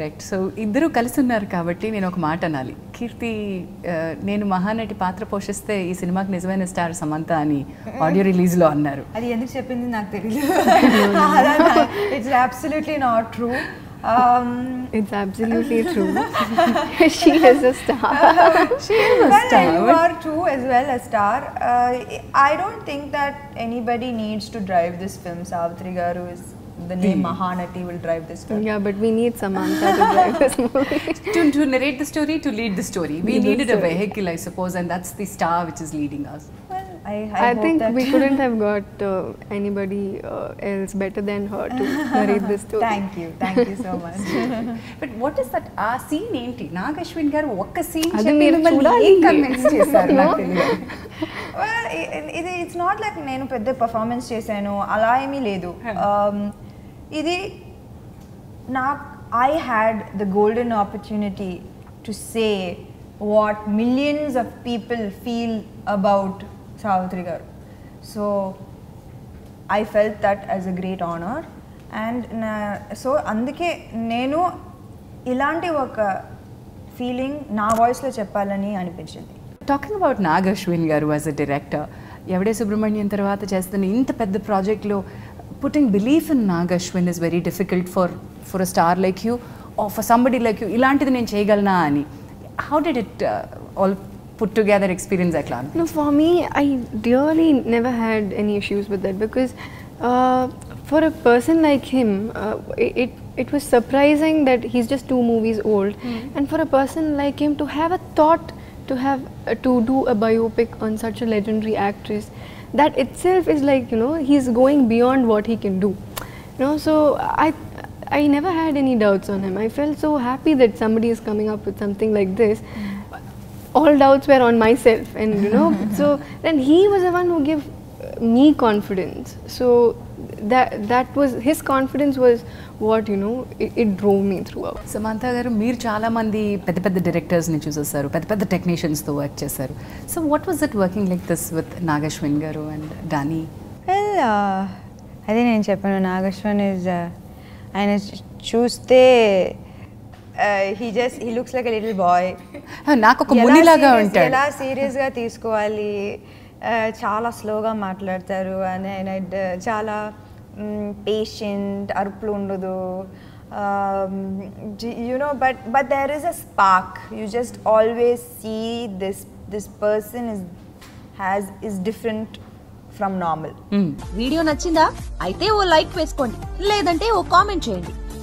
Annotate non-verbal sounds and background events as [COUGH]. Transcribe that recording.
Right so ఇద్దరు కలిసి ఉన్నారు కాబట్టి నేను ఒక మాట అనాలి. కీర్తి నేను మహానటి పాత్ర పోషిస్తే ఈ సినిమాకి నిజమైన స్టార్ సమంత అని ఆడియో రిలీజ్లో అన్నారు. అది ఎందుకు చెప్పింది నాకు తెలియదు it's absolutely not true Um, it's absolutely [LAUGHS] true. [LAUGHS] she is a star. Uh, she is a [LAUGHS] well. You are too, as well a star. Uh, I don't think that anybody needs to drive this film. Savitri Garu is the name mm. Mahanati will drive this film. Yeah, but we need Samantha to drive this movie. to, to narrate the story, to lead the story. We lead needed story. a vehicle, I suppose, and that's the star which is leading us. I, I, I, think that we [LAUGHS] couldn't have got uh, anybody uh, else better than her to narrate this story. Thank you, thank you so much. [LAUGHS] ఆ scene ఏంటి నాగ్ అశ్విన్ గారు ఒక్క scene అది చెప్పి మీరు మిమ్మల్ని చూడాలి. ఏం కన్విన్స్ [LAUGHS] చేశారు నాకు తెలియదు well, i- i- ఇది ఇట్స్ నాట్ లైక్ నేను పెద్ద పర్ఫార్మెన్స్ చేశాను అలా ఏమీ లేదు Um, ఇది నాకు I had the golden opportunity to say what millions of people feel about Savitri garu so I felt that as a great honour and so అందుకే నేను ఇలాంటి ఒక ఫీలింగ్ నా వాయిస్లో చెప్పాలని అనిపించింది. టాకింగ్ అబౌట్ నాగ్ అశ్విన్ గారు యాజ్ అ డైరెక్టర్ ఎవడే సుబ్రహ్మణ్యం తర్వాత చేస్తున్న ఇంత పెద్ద ప్రాజెక్ట్లో putting belief in Nag Ashwin is very difficult for for a star like you for somebody like you ఇలాంటిది నేను చేయగలనా అని. How did it all put together experience at Clark? No, for me, I really never had any issues with that because uh, for a person like him, uh, it it was surprising that he's just two movies old, mm and for a person like him to have a thought to have uh, to do a biopic on such a legendary actress, that itself is like you know he's going beyond what he can do, you know. So I I never had any doubts on him. I felt so happy that somebody is coming up with something like this. Mm. All doubts were on myself and you know so then he was the one who gave uh, me confidence so that that was his confidence was what you know it, it drove me throughout Samantha garu మీరు చాలా మంది పెద్ద పెద్ద డైరెక్టర్స్ని చూసేస్తారు పెద్ద పెద్ద టెక్నీషియన్స్తో work చేశారు so what was it working like this with Nagashwin garu and Danny well అదే నేను చెప్పాను నాగశ్వన్ ఇస్ ఆయన చూస్తే he just he looks like little boy నాకు ఒక మునిలాగా ఉంటాడు. ఎలా సీరియస్గా తీసుకోవాలి? Uh, చాలా స్లోగా మాట్లాడతారు. అని ఆయన uh, చాలా పేషెంట్ అరుపులు ఉండదు. You know but but there is a spark you just always see this this person is has is different from normal video నచ్చిందా? అయితే ఓ లైక్ వేసుకోండి. లేదంటే ఓ కామెంట్ చేయండి.